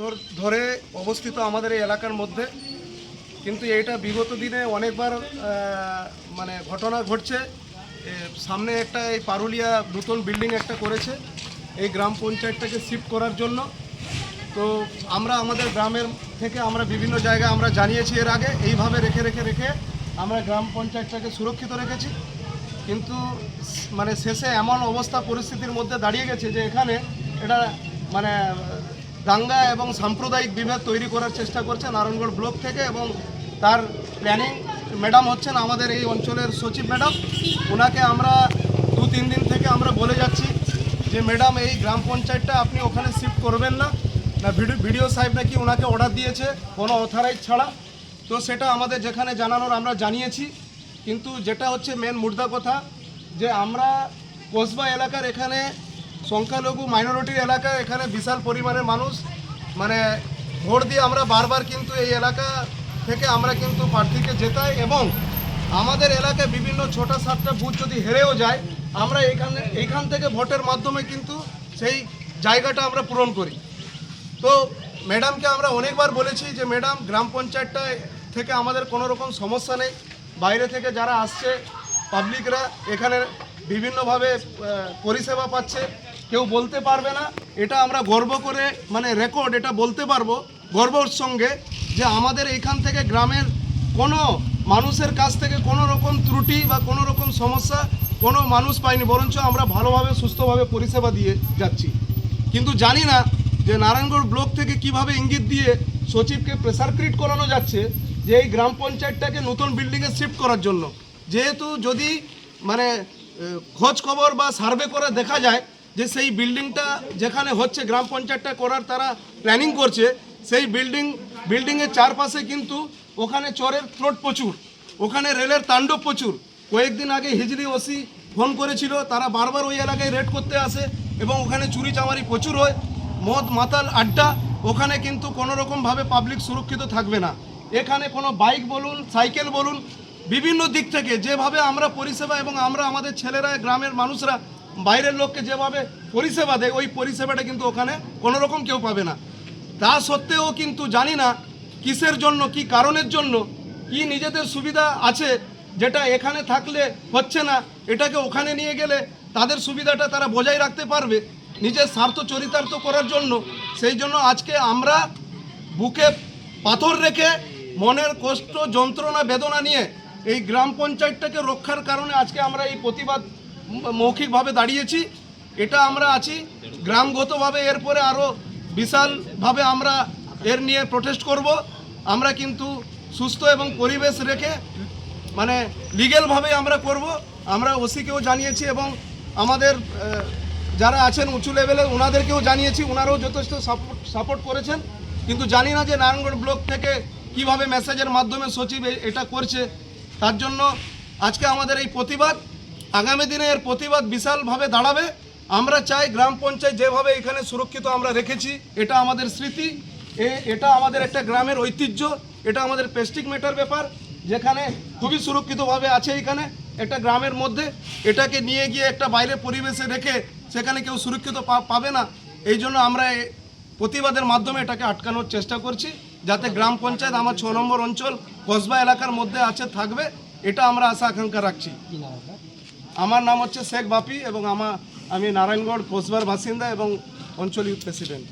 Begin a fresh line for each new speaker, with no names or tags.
ধর- অবস্থিত আমাদের এই এলাকার মধ্যে। কিন্তু এইটা বিগত দিনে অনেকবার মানে ঘটনা ঘটছে। সামনে একটা এই পারুলিয়া নতুন বিল্ডিং একটা করেছে এই গ্রাম পঞ্চায়েতটাকে শিফট করার জন্য। তো আমরা আমাদের গ্রামের থেকে আমরা বিভিন্ন জায়গায় আমরা জানিয়েছি এর আগে, এইভাবে রেখে রেখে রেখে আমরা গ্রাম পঞ্চায়েতটাকে সুরক্ষিত রেখেছি। কিন্তু মানে শেষে এমন অবস্থা, পরিস্থিতির মধ্যে দাঁড়িয়ে গেছে যে এখানে এটা মানে দাঙ্গা এবং সাম্প্রদায়িক বিভেদ তৈরি করার চেষ্টা করছে নারায়ণগড় ব্লক থেকে এবং তার প্ল্যানিং ম্যাডাম হচ্ছেন আমাদের এই অঞ্চলের সচিব ম্যাডাম। ওনাকে আমরা দু তিন দিন থেকে আমরা বলে যাচ্ছি যে, ম্যাডাম, এই গ্রাম পঞ্চায়েতটা আপনি ওখানে শিফট করবেন না। না ভিডিও ভিডিও সাহেব নাকি ওনাকে অর্ডার দিয়েছে কোনো অথরাইজ ছাড়া। তো সেটা আমাদের যেখানে জানানোর আমরা জানিয়েছি। কিন্তু যেটা হচ্ছে মেন মুদ্রা কথা, যে আমরা কসবা এলাকার এখানে সংখ্যালঘু মাইনরিটির এলাকা এখানে বিশাল পরিমাণের মানুষ মানে ভোট দিয়ে আমরা বারবার কিন্তু এই এলাকা থেকে আমরা কিন্তু প্রার্থীকে জেতাই এবং আমাদের এলাকায় বিভিন্ন ছোট সাতটা বুথ যদি হেরেও যায়, আমরা এখানে এইখান থেকে ভোটের মাধ্যমে কিন্তু সেই জায়গাটা আমরা পূরণ করি। তো ম্যাডামকে আমরা অনেকবার বলেছি যে, ম্যাডাম, গ্রাম পঞ্চায়েতটা থেকে আমাদের কোনো রকম সমস্যা নেই। বাইরে থেকে যারা আসছে, পাবলিকরা এখানে বিভিন্নভাবে পরিষেবা পাচ্ছে। কেউ বলতে পারবে না। এটা আমরা গর্ব করে মানে রেকর্ড এটা বলতে পারব গর্বর সঙ্গে যে আমাদের এইখান থেকে গ্রামের কোনো মানুষের কাছ থেকে কোনো রকম ত্রুটি বা কোনো রকম সমস্যা কোনো মানুষ পায়নি, বরঞ্চ আমরা ভালোভাবে, সুস্থভাবে পরিষেবা দিয়ে যাচ্ছি। কিন্তু জানি না যে নারায়ণগড় ব্লক থেকে কীভাবে ইঙ্গিত দিয়ে সচিবকে প্রেসার ক্রিয়েট করানো যাচ্ছে যে এই গ্রাম পঞ্চায়েতটাকে নতুন বিল্ডিংয়ে শিফট করার জন্য। যেহেতু যদি মানে খোঁজ খবর বা সার্ভে করে দেখা যায় যে সেই বিল্ডিংটা যেখানে হচ্ছে গ্রাম পঞ্চায়েতটা করার তারা প্ল্যানিং করছে, সেই বিল্ডিং, বিল্ডিংয়ের চারপাশে কিন্তু ওখানে চরের ফ্লোট প্রচুর, ওখানে রেলের তাণ্ডব প্রচুর। কয়েকদিন আগে হিজড়ি ওসি ফোন করেছিল, তারা বারবার ওই এলাকায় রেড করতে আসে এবং ওখানে চুরি চামারি প্রচুর হয়, মদ, মাতাল, আড্ডা, ওখানে কিন্তু কোনো রকমভাবে পাবলিক সুরক্ষিত থাকবে না। এখানে কোনো বাইক বলুন সাইকেল বলুন, বিভিন্ন দিক থেকে যেভাবে আমরা পরিষেবা এবং আমরা আমাদের ছেলেরা, গ্রামের মানুষরা বাইরের লোককে যেভাবে পরিষেবা দেয়, ওই পরিষেবাটা কিন্তু ওখানে কোনো রকম কেউ পাবে না। তা সত্ত্বেও কিন্তু জানি না কিসের জন্য, কি কারণের জন্য, কি নিজেদের সুবিধা আছে যেটা এখানে থাকলে হচ্ছে না, এটাকে ওখানে নিয়ে গেলে তাদের সুবিধাটা তারা বজায় রাখতে পারবে, নিজের স্বার্থ চরিতার্থ করার জন্য। সেই জন্য আজকে আমরা বুকে পাথর রেখে মনের কষ্ট, যন্ত্রণা, বেদনা নিয়ে এই গ্রাম পঞ্চায়েতটাকে রক্ষার কারণে আজকে আমরা এই প্রতিবাদ মৌখিকভাবে দাঁড়িয়েছি, এটা আমরা আছি। গ্রামগতভাবে এরপরে আরও বিশালভাবে আমরা এর নিয়ে প্রটেস্ট করব। আমরা কিন্তু সুস্থ এবং পরিবেশ রেখে মানে লিগেলভাবে আমরা করব। আমরা ওসিকেও জানিয়েছি এবং আমাদের যারা আছেন উঁচু লেভেলে ওনাদেরকেও জানিয়েছি ওনারাও যথেষ্ট সাপোর্ট সাপোর্ট করেছেন। কিন্তু জানি না যে নারায়ণগড় ব্লক থেকে কীভাবে মেসেজের মাধ্যমে সচিব এটা করছে। তার জন্য আজকে আমাদের এই প্রতিবাদ। আগামী দিনে এর প্রতিবাদ বিশালভাবে দাঁড়াবে। আমরা চাই গ্রাম পঞ্চায়েত যেভাবে এখানে সুরক্ষিত আমরা রেখেছি, এটা আমাদের স্মৃতি। এটা আমাদের একটা গ্রামের ঐতিহ্য, এটা আমাদের পেস্টিক মেটার ব্যাপার, যেখানে খুবই সুরক্ষিতভাবে আছে এখানে, একটা গ্রামের মধ্যে। এটাকে নিয়ে গিয়ে একটা বাইরে পরিবেশে রেখে সেখানে কেউ সুরক্ষিত পাবে না। এই জন্য আমরা প্রতিবাদের মাধ্যমে এটাকে আটকানোর চেষ্টা করছি, যাতে গ্রাম পঞ্চায়েত আমার ছ নম্বর অঞ্চল, কসবা এলাকার মধ্যে আছে, থাকবে। এটা আমরা আশা, আকাঙ্ক্ষা রাখছি। আমার নাম হচ্ছে শেখ বাপি এবং আমার আমি নারায়ণগড় কোচবার বাসিন্দা এবং অঞ্চলিক প্রেসিডেন্ট।